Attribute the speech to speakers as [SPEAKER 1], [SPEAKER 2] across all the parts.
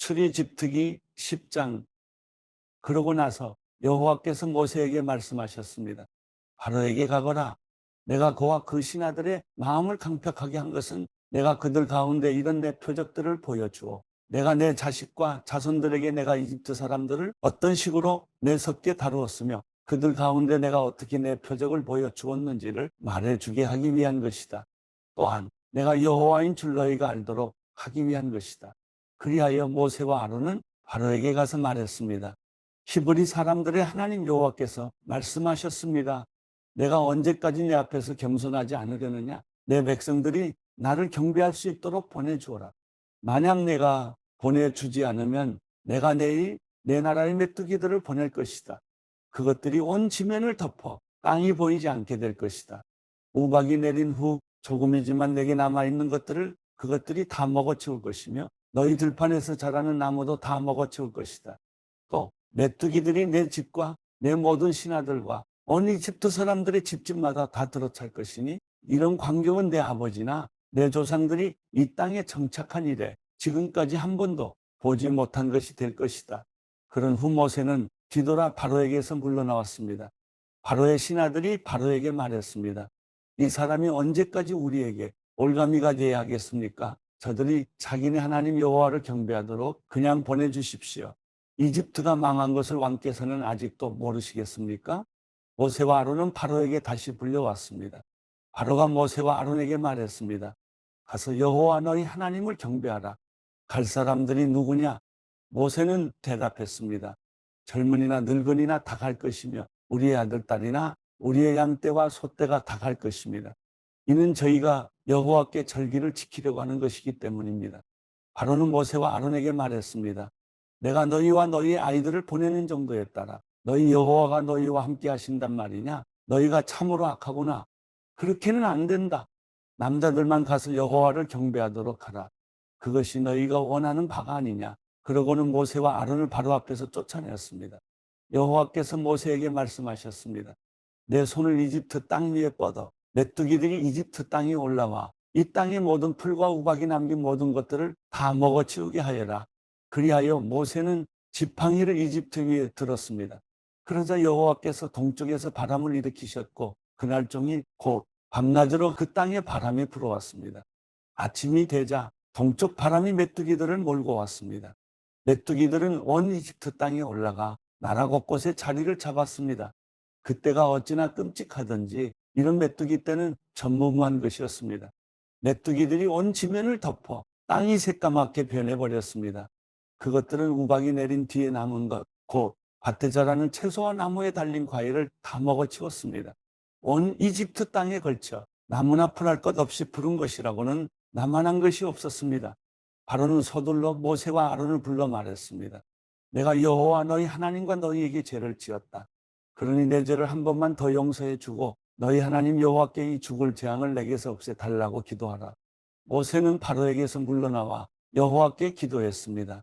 [SPEAKER 1] 출이 집특이 10장 그러고 나서 여호와께서 모세에게 말씀하셨습니다. 바로에게 가거라. 내가 그와 그 신하들의 마음을 강팍하게 한 것은 내가 그들 가운데 이런 내 표적들을 보여주어 내가 내 자식과 자손들에게 내가 이집트 사람들을 어떤 식으로 내 섞게 다루었으며 그들 가운데 내가 어떻게 내 표적을 보여주었는지를 말해주게 하기 위한 것이다. 또한 내가 여호와인 줄 너희가 알도록 하기 위한 것이다. 그리하여 모세와 아론은 바로에게 가서 말했습니다. 히브리 사람들의 하나님 여호와께서 말씀하셨습니다. 내가 언제까지 내 앞에서 겸손하지 않으려느냐? 내 백성들이 나를 경배할 수 있도록 보내주어라. 만약 내가 보내주지 않으면 내가 내일 내 나라의 메뚜기들을 보낼 것이다. 그것들이 온 지면을 덮어 땅이 보이지 않게 될 것이다. 우박이 내린 후 조금이지만 내게 남아있는 것들을 그것들이 다 먹어치울 것이며 너희 들판에서 자라는 나무도 다 먹어치울 것이다. 또 메뚜기들이 내 집과 내 모든 신하들과 온 이집트 사람들의 집집마다 다 들어찰 것이니 이런 광경은 내 아버지나 내 조상들이 이 땅에 정착한 이래 지금까지 한 번도 보지 못한 것이 될 것이다. 그런 후 모세는 뒤돌아 바로에게서 물러나왔습니다. 바로의 신하들이 바로에게 말했습니다. 이 사람이 언제까지 우리에게 올가미가 되어야 하겠습니까? 저들이 자기네 하나님 여호와를 경배하도록 그냥 보내주십시오. 이집트가 망한 것을 왕께서는 아직도 모르시겠습니까? 모세와 아론은 바로에게 다시 불려왔습니다. 바로가 모세와 아론에게 말했습니다. 가서 여호와 너희 하나님을 경배하라. 갈 사람들이 누구냐? 모세는 대답했습니다. 젊은이나 늙은이나 다 갈 것이며 우리의 아들 딸이나 우리의 양떼와 소떼가 다 갈 것입니다. 이는 저희가 여호와께 절기를 지키려고 하는 것이기 때문입니다. 바로는 모세와 아론에게 말했습니다. 내가 너희와 너희의 아이들을 보내는 정도에 따라 너희 여호와가 너희와 함께 하신단 말이냐? 너희가 참으로 악하구나. 그렇게는 안 된다. 남자들만 가서 여호와를 경배하도록 하라. 그것이 너희가 원하는 바가 아니냐. 그러고는 모세와 아론을 바로 앞에서 쫓아내었습니다. 여호와께서 모세에게 말씀하셨습니다. 내 손을 이집트 땅 위에 뻗어 메뚜기들이 이집트 땅에 올라와 이 땅의 모든 풀과 우박이 남긴 모든 것들을 다 먹어치우게 하여라. 그리하여 모세는 지팡이를 이집트 위에 들었습니다. 그러자 여호와께서 동쪽에서 바람을 일으키셨고 그날 종일 곧 밤낮으로 그 땅에 바람이 불어왔습니다. 아침이 되자 동쪽 바람이 메뚜기들을 몰고 왔습니다. 메뚜기들은 온 이집트 땅에 올라가 나라 곳곳에 자리를 잡았습니다. 그때가 어찌나 끔찍하던지 이런 메뚜기 때는 전무후무한 것이었습니다. 메뚜기들이 온 지면을 덮어 땅이 새까맣게 변해버렸습니다. 그것들은 우박이 내린 뒤에 남은 것, 곧 밭에 자라는 채소와 나무에 달린 과일을 다 먹어치웠습니다. 온 이집트 땅에 걸쳐 나무나 풀할 것 없이 부른 것이라고는 나만한 것이 없었습니다. 바로는 서둘러 모세와 아론을 불러 말했습니다. 내가 여호와 너희 하나님과 너희에게 죄를 지었다. 그러니 내 죄를 한 번만 더 용서해 주고 너희 하나님 여호와께 이 죽을 재앙을 내게서 없애 달라고 기도하라. 모세는 바로에게서 물러나와 여호와께 기도했습니다.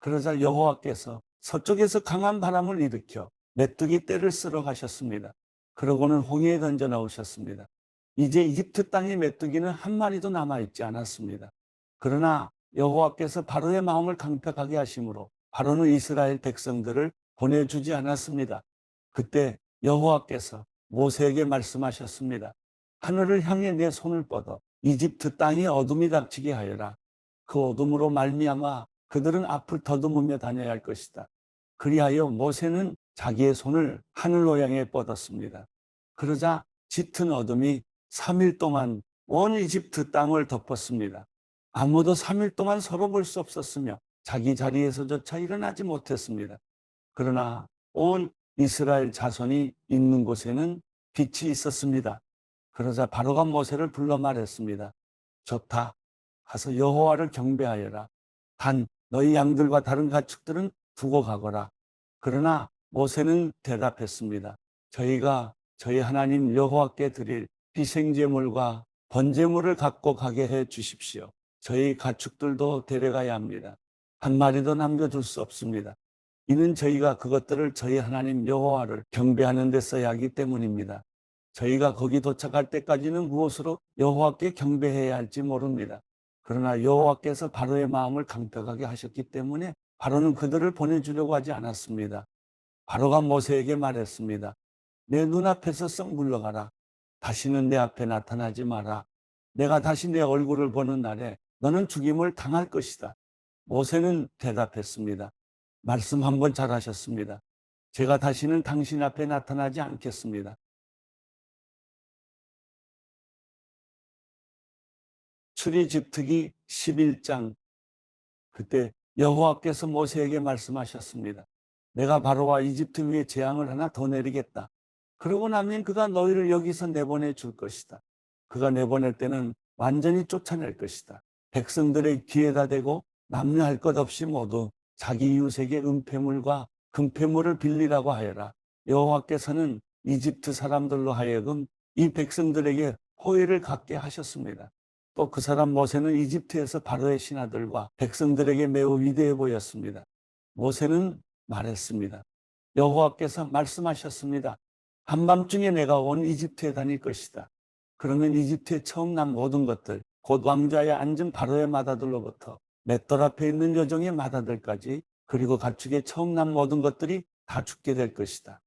[SPEAKER 1] 그러자 여호와께서 서쪽에서 강한 바람을 일으켜 메뚜기 떼를 쓸어 가셨습니다. 그러고는 홍해에 던져 넣으셨습니다. 이제 이집트 땅의 메뚜기는 한 마리도 남아 있지 않았습니다. 그러나 여호와께서 바로의 마음을 강팍하게 하심으로 바로는 이스라엘 백성들을 보내주지 않았습니다. 그때 여호와께서 모세에게 말씀하셨습니다. 하늘을 향해 내 손을 뻗어 이집트 땅에 어둠이 닥치게 하여라. 그 어둠으로 말미암아 그들은 앞을 더듬으며 다녀야 할 것이다. 그리하여 모세는 자기의 손을 하늘로 향해 뻗었습니다. 그러자 짙은 어둠이 3일 동안 온 이집트 땅을 덮었습니다. 아무도 3일 동안 서로 볼 수 없었으며 자기 자리에서조차 일어나지 못했습니다. 그러나 온 이스라엘 자손이 있는 곳에는 빛이 있었습니다. 그러자 바로가 모세를 불러 말했습니다. 좋다. 가서 여호와를 경배하여라. 단 너희 양들과 다른 가축들은 두고 가거라. 그러나 모세는 대답했습니다. 저희가 저희 하나님 여호와께 드릴 희생제물과 번제물을 갖고 가게 해 주십시오. 저희 가축들도 데려가야 합니다. 한 마리도 남겨둘 수 없습니다. 이는 저희가 그것들을 저희 하나님 여호와를 경배하는 데 써야 하기 때문입니다. 저희가 거기 도착할 때까지는 무엇으로 여호와께 경배해야 할지 모릅니다. 그러나 여호와께서 바로의 마음을 강팍하게 하셨기 때문에 바로는 그들을 보내주려고 하지 않았습니다. 바로가 모세에게 말했습니다. 내 눈앞에서 썩 물러가라. 다시는 내 앞에 나타나지 마라. 내가 다시 내 얼굴을 보는 날에 너는 죽임을 당할 것이다. 모세는 대답했습니다. 말씀 한 번 잘 하셨습니다. 제가 다시는 당신 앞에 나타나지 않겠습니다. 출애굽특기 11장 그때 여호와께서 모세에게 말씀하셨습니다. 내가 바로와 이집트 위에 재앙을 하나 더 내리겠다. 그러고 나면 그가 너희를 여기서 내보내 줄 것이다. 그가 내보낼 때는 완전히 쫓아낼 것이다. 백성들의 기회가 되고 남녀할 것 없이 모두 자기 이웃에게 은폐물과 금폐물을 빌리라고 하여라. 여호와께서는 이집트 사람들로 하여금 이 백성들에게 호의를 갖게 하셨습니다. 또 그 사람 모세는 이집트에서 바로의 신하들과 백성들에게 매우 위대해 보였습니다. 모세는 말했습니다. 여호와께서 말씀하셨습니다. 한밤중에 내가 온 이집트에 다닐 것이다. 그러면 이집트에 처음 난 모든 것들, 곧 왕좌에 앉은 바로의 마다들로부터 맷돌 앞에 있는 여종의 마다들까지 그리고 가축에 처음 난 모든 것들이 다 죽게 될 것이다.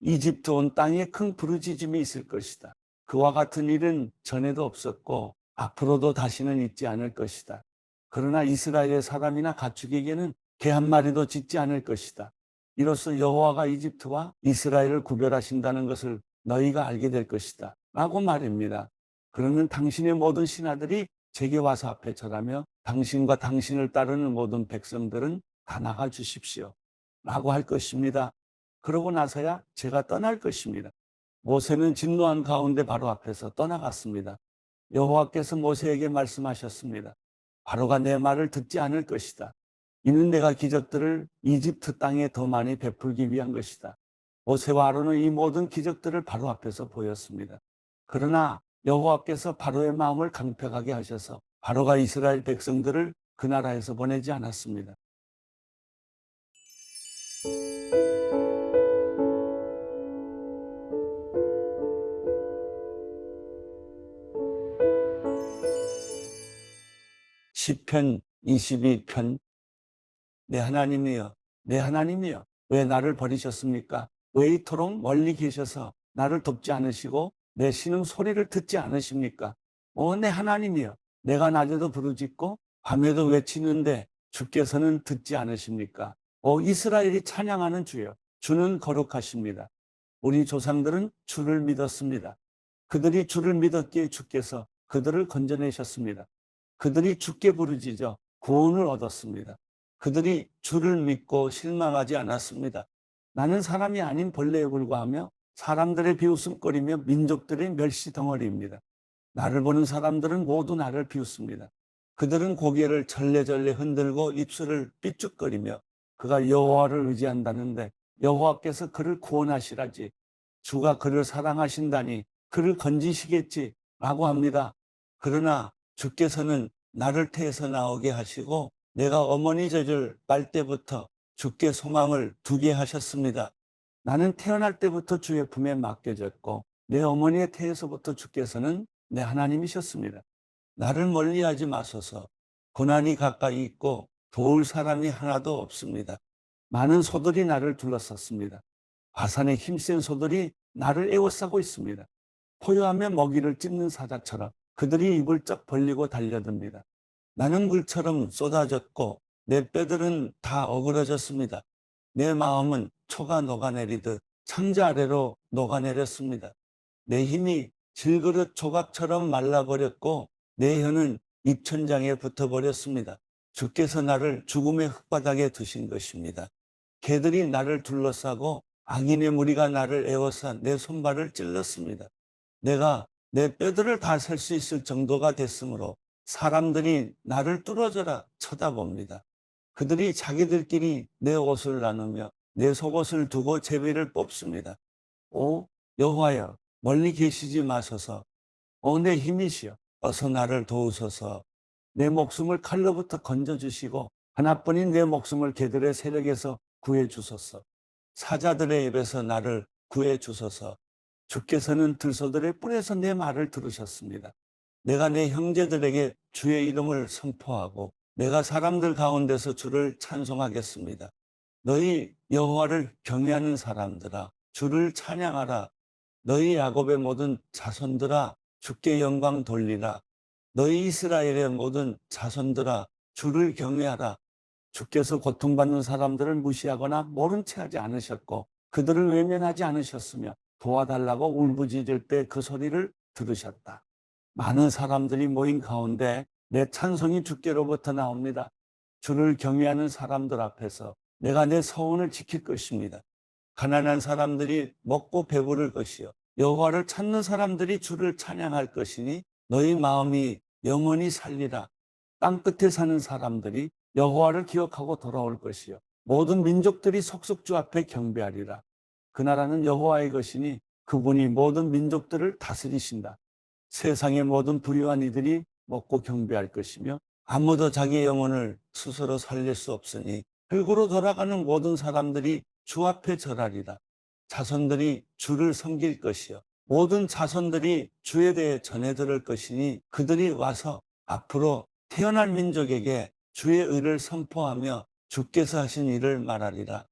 [SPEAKER 1] 이집트 온 땅에 큰 부르짖음이 있을 것이다. 그와 같은 일은 전에도 없었고 앞으로도 다시는 있지 않을 것이다. 그러나 이스라엘의 사람이나 가축에게는 개 한 마리도 짖지 않을 것이다. 이로써 여호와가 이집트와 이스라엘을 구별하신다는 것을 너희가 알게 될 것이다. 라고 말입니다. 그러면 당신의 모든 신하들이 제게 와서 앞에 절하며 당신과 당신을 따르는 모든 백성들은 다 나가 주십시오. 라고 할 것입니다. 그러고 나서야 제가 떠날 것입니다. 모세는 진노한 가운데 바로 앞에서 떠나갔습니다. 여호와께서 모세에게 말씀하셨습니다. 바로가 내 말을 듣지 않을 것이다. 이는 내가 기적들을 이집트 땅에 더 많이 베풀기 위한 것이다. 모세와 아론은 이 모든 기적들을 바로 앞에서 보였습니다. 그러나 여호와께서 바로의 마음을 강팍하게 하셔서 바로가 이스라엘 백성들을 그 나라에서 보내지 않았습니다. 시편 22편 내 하나님이여 내 하나님이여 왜 나를 버리셨습니까? 왜 이토록 멀리 계셔서 나를 돕지 않으시고 내 신음 소리를 듣지 않으십니까? 오 내 하나님이여 내가 낮에도 부르짖고 밤에도 외치는데 주께서는 듣지 않으십니까? 오 이스라엘이 찬양하는 주여 주는 거룩하십니다. 우리 조상들은 주를 믿었습니다. 그들이 주를 믿었기에 주께서 그들을 건져내셨습니다. 그들이 주께 부르짖어 구원을 얻었습니다. 그들이 주를 믿고 실망하지 않았습니다. 나는 사람이 아닌 벌레에 불과하며 사람들의 비웃음거리며 민족들의 멸시 덩어리입니다. 나를 보는 사람들은 모두 나를 비웃습니다. 그들은 고개를 절레절레 흔들고 입술을 삐죽거리며 그가 여호와를 의지한다는데 여호와께서 그를 구원하시라지 주가 그를 사랑하신다니 그를 건지시겠지 라고 합니다. 그러나 주께서는 나를 태에서 나오게 하시고 내가 어머니 젖을 빨 때부터 주께 소망을 두게 하셨습니다. 나는 태어날 때부터 주의 품에 맡겨졌고 내 어머니의 태에서부터 주께서는 내 하나님이셨습니다. 나를 멀리하지 마소서. 고난이 가까이 있고 도울 사람이 하나도 없습니다. 많은 소들이 나를 둘러쌌습니다. 바산의 힘센 소들이 나를 에워싸고 있습니다. 포효하며 먹이를 찝는 사자처럼 그들이 입을 쩍 벌리고 달려듭니다. 나는 물처럼 쏟아졌고 내 뼈들은 다 어그러졌습니다. 내 마음은 초가 녹아내리듯 창자 아래로 녹아내렸습니다. 내 힘이 질그릇 조각처럼 말라버렸고 내 혀는 입천장에 붙어버렸습니다. 주께서 나를 죽음의 흙바닥에 두신 것입니다. 개들이 나를 둘러싸고 악인의 무리가 나를 에워싸 내 손발을 찔렀습니다. 내가 내 뼈들을 다 셀 수 있을 정도가 됐으므로 사람들이 나를 뚫어져라 쳐다봅니다. 그들이 자기들끼리 내 옷을 나누며 내 속옷을 두고 제비를 뽑습니다. 오 여호와여 멀리 계시지 마소서. 오 내 힘이시여 어서 나를 도우소서. 내 목숨을 칼로부터 건져주시고 하나뿐인 내 목숨을 개들의 세력에서 구해 주소서. 사자들의 입에서 나를 구해 주소서. 주께서는 들소들의 뿔에서 내 말을 들으셨습니다. 내가 내 형제들에게 주의 이름을 선포하고 내가 사람들 가운데서 주를 찬송하겠습니다. 너희 여호와를 경외하는 사람들아 주를 찬양하라. 너희 야곱의 모든 자손들아 주께 영광 돌리라. 너희 이스라엘의 모든 자손들아 주를 경외하라. 주께서 고통받는 사람들을 무시하거나 모른 채 하지 않으셨고 그들을 외면하지 않으셨으며 도와달라고 울부짖을 때 그 소리를 들으셨다. 많은 사람들이 모인 가운데 내 찬송이 주께로부터 나옵니다. 주를 경외하는 사람들 앞에서 내가 내 서원을 지킬 것입니다. 가난한 사람들이 먹고 배부를 것이요 여호와를 찾는 사람들이 주를 찬양할 것이니 너희 마음이 영원히 살리라. 땅 끝에 사는 사람들이 여호와를 기억하고 돌아올 것이요 모든 민족들이 속속 주 앞에 경배하리라. 그 나라는 여호와의 것이니 그분이 모든 민족들을 다스리신다. 세상의 모든 불의한 이들이 먹고 경배할 것이며 아무도 자기의 영혼을 스스로 살릴 수 없으니 흙으로 돌아가는 모든 사람들이 주 앞에 절하리라. 자손들이 주를 섬길 것이요 모든 자손들이 주에 대해 전해 들을 것이니 그들이 와서 앞으로 태어날 민족에게 주의 의를 선포하며 주께서 하신 일을 말하리라.